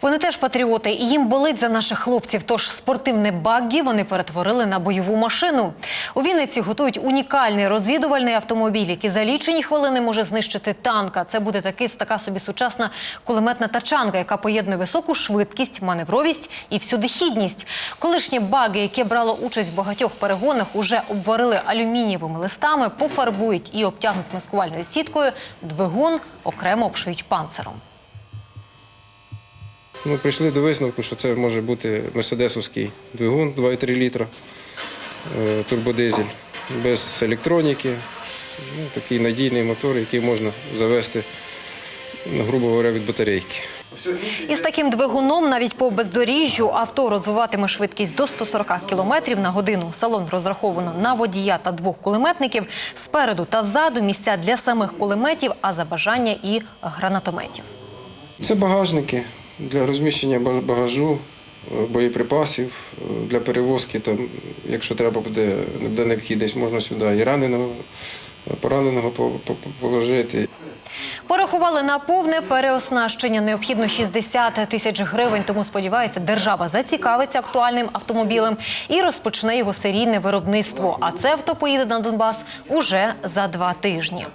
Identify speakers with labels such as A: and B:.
A: Вони теж патріоти, і їм болить за наших хлопців. Тож спортивне баггі вони перетворили на бойову машину. У Вінниці готують унікальний розвідувальний автомобіль, який за лічені хвилини може знищити танка. Це буде таки така собі сучасна кулеметна тачанка, яка поєднує високу швидкість, маневровість і всюдихідність. Колишні баги, яке брало участь в багатьох перегонах, уже обварили алюмінієвими листами, пофарбують і обтягнуть маскувальною сіткою. Двигун окремо обшиють панциром.
B: Ми прийшли до висновку, що це може бути мерседесовський двигун 2,3 літра, е, турбодизель, без електроніки. Ну, такий надійний мотор, який можна завести, ну, грубо говоря, від батарейки.
A: Із таким двигуном навіть по бездоріжжю авто розвиватиме швидкість до 140 км на годину. Салон розраховано на водія та двох кулеметників. Спереду та ззаду місця для самих кулеметів, а за бажання і гранатометів.
B: Це багажники для розміщення ба- багажу, е, боєприпасів, е, для перевозки. Там, якщо треба буде, буде необхідність, можна сюди і раненого, е, пораненого по- по- по- положити.
A: Порахували на повне переоснащення необхідно 60 тисяч гривень. Тому сподівається, держава зацікавиться актуальним автомобілем і розпочне його серійне виробництво. А це авто поїде на Донбас уже за два тижні.